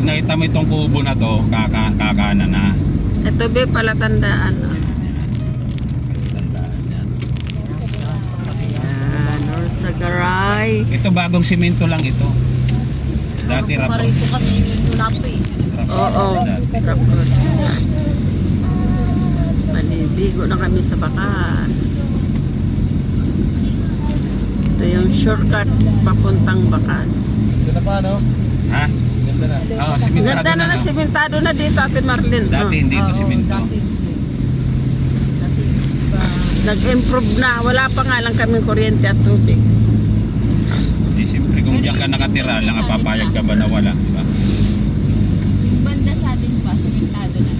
Pag nakita mo itong kubo na to, kaka kakana na. Ito be palatandaan. oh. Tandaan yan. Ayan, Orsagaray. Ito bagong simento lang ito. Dati rapor. Marito kami mula po eh. Oo. Malibigo na kami sa Bakas. Ito yung shortcut papuntang Bakas. Ganda pa, no? Ha? Ganda na. Oo, simentado Ganda na na, no? simentado na dito, Ate Marlene. Dati Oh. hindi ito simento. Nag-improve na. Wala pa nga lang kaming kuryente at tubig. Eh, siyempre kung diyan ka nakatira lang, papayag ka ba na wala? Di ba? Yung banda sa atin pa, sementado na.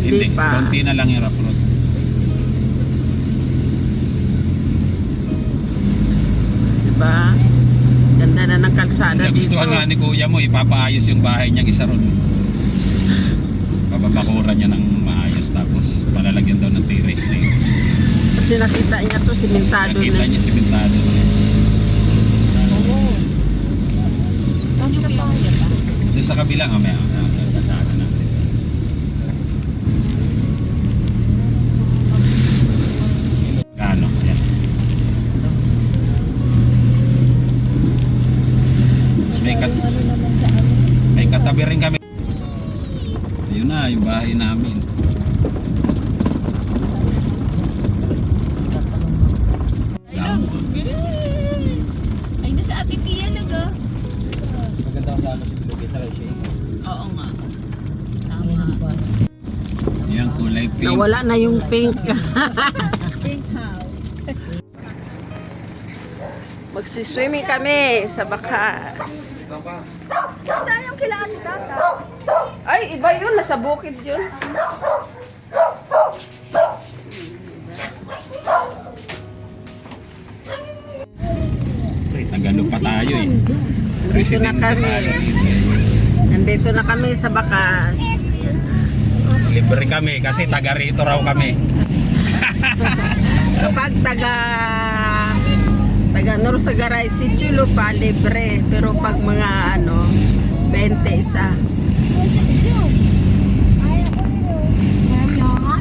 Hindi, pa. konti na lang yung rough road. Diba? Ganda na ng kalsada dito. Nagustuhan nga ni kuya mo, ipapaayos yung bahay niyang isa ron. Pababakuran niya ng maayos tapos palalagyan daw ng terrace na yun. Kasi nakita niya to, simentado Nakita na. niya simentado na. Saan yung pinakita pa? Doon sa kabila nga katabi rin kami. Ayun na, yung bahay namin. Ay, nasa ati Pia naga. Maganda ang sama si Bilog sa. Oo nga. Tama. Yan, kulay pink. Nawala na yung pink. Pink house. Magsiswimming kami sa Bakas. Saan kailangan ni Tata? Ay, iba yun. Nasa bukid yun. Tagalo pa tayo eh. Nandito na Presidente kami. tayo. Nandito na kami sa Bakas. Libre kami kasi taga rito raw kami. Kapag taga taga Norsagaray si Chulo pa libre pero pag mga ano 20 isa Ah,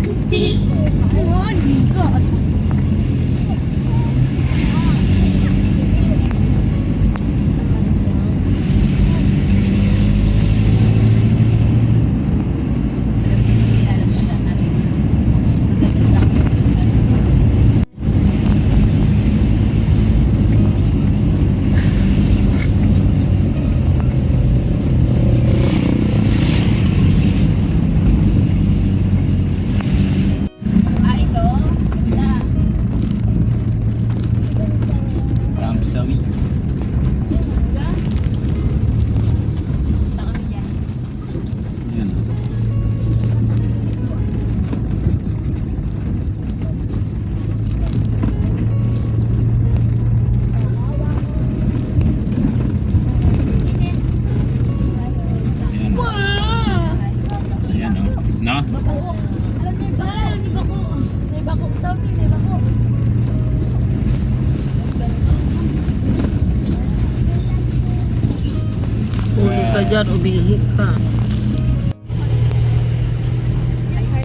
dyan, heard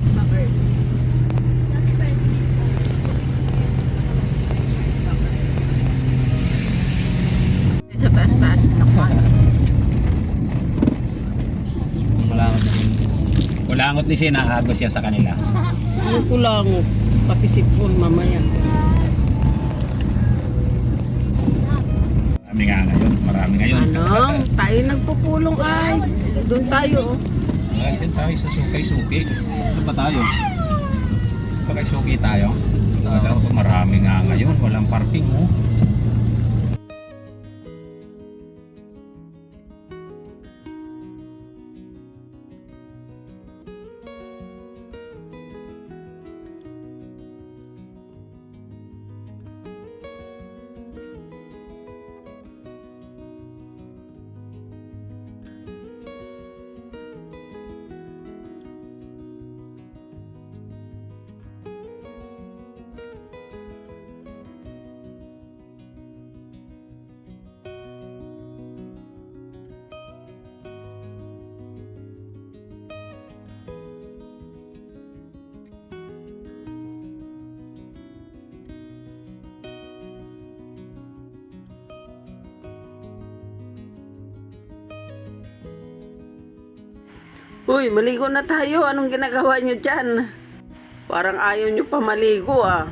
the birds. Sa taas-taas na pa. Kulangot. Kulangot ni Sina, agos siya sa kanila. Ko lang, papisipon mamaya. Marami nga ngayon. Marami ngayon. Ano? Tayo nagpupulong ay. Doon tayo. oh. Ay, dyan tayo sa Sukay-Suki. Saan ba tayo? Sukay-Suki tayo. Wala ko marami nga ngayon. Walang parking oh. Uy, maligo na tayo. Anong ginagawa nyo dyan? Parang ayaw nyo pa maligo ah.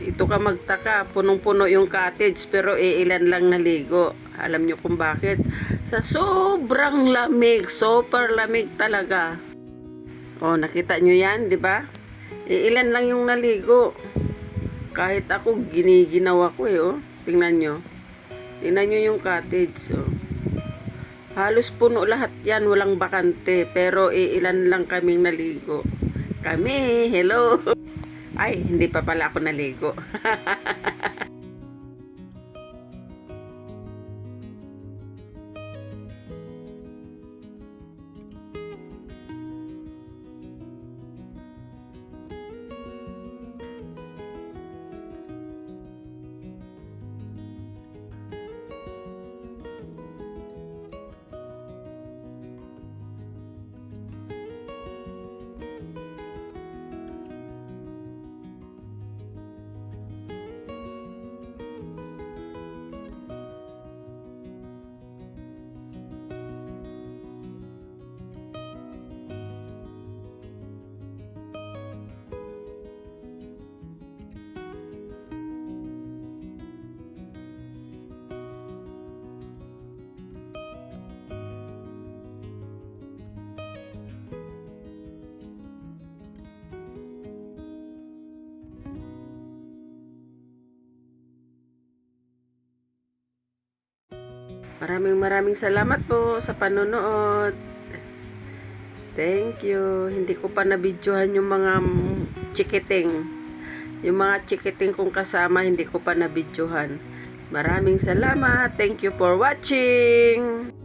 Dito ka magtaka, punong-puno yung cottage pero iilan lang naligo. Alam nyo kung bakit? Sa sobrang lamig, super lamig talaga. Oh, nakita nyo yan, di ba? Iilan lang yung naligo. Kahit ako, giniginawa ko eh, oh. Tingnan nyo. Tingnan nyo yung cottage, oh. Halos puno lahat yan, walang bakante. Pero iilan lang kaming naligo. Kami, hello! Ay, hindi pa pala ako naligo. Maraming maraming salamat po sa panonood. Thank you. Hindi ko pa nabidyohan yung mga chikiting. Yung mga chikiting kong kasama, hindi ko pa nabidyohan. Maraming salamat. Thank you for watching.